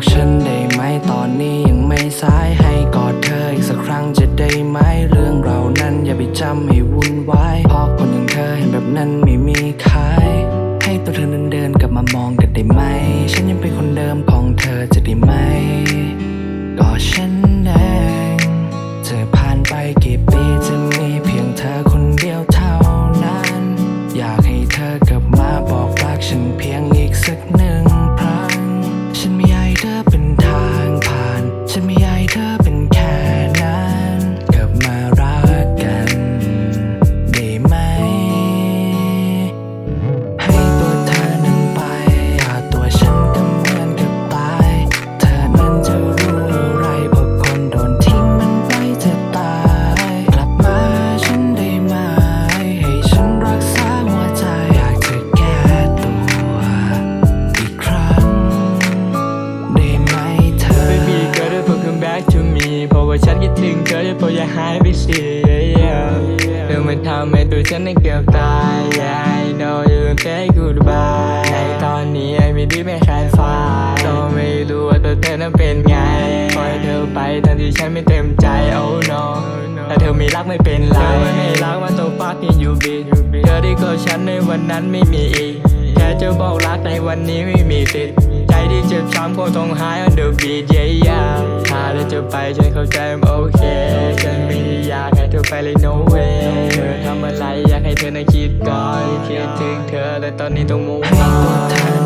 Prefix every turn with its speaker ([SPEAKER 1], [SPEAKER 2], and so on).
[SPEAKER 1] บอกฉันได้ไหมตอนนี้ยังไม่สายให้กอดเธออีกสักครั้งจะได้ไหมเรื่องเรานั้นอย่าไปจำให้วุ่นวายเพราะคนอย่างเธอเห็นแบบนั้นไม่มีขายให้ตัวเธอนั้นเดินกลับมามองกันได้ไหม ฉันยังเป็นคนเดิม ฉันคิด
[SPEAKER 2] ถึงเธอจะพออย่าหายไปสิเธอมันทำให้ตัวฉันนั้นเกือบตาย Yeah, I know you don't say goodbye ในตอนนี้ไอ้ไม่ดีไม่คายฟ้าก็ไม่รู้ว่าตัวเธอนั้นเป็นไงปล่อยเธอไปทั้งที่ฉันไม่เต็มใจ Oh no ถ้าเธอไม่รักไม่เป็นไรเธอไม่รักมาตัวฟักยังอยู่บิดเธอที่กอดฉันในวันนั้นไม่มีอีกแค่จะบอกรักในวันนี้ไม่มีติดใจที่เจ็บช้ำคงต้องหาย on the beat yeah yeah ถ้าเธ อไปฉันเข้าใจมันโอเค ฉันไม่ได้อยากให้เธอไปเลย no way เธอทำอะไรอยากให้เธอนั่งคิดก่อน คิดถึงเธอแต่ตอนนี้ต้องมุ่ง
[SPEAKER 1] ให้ตัวเธอ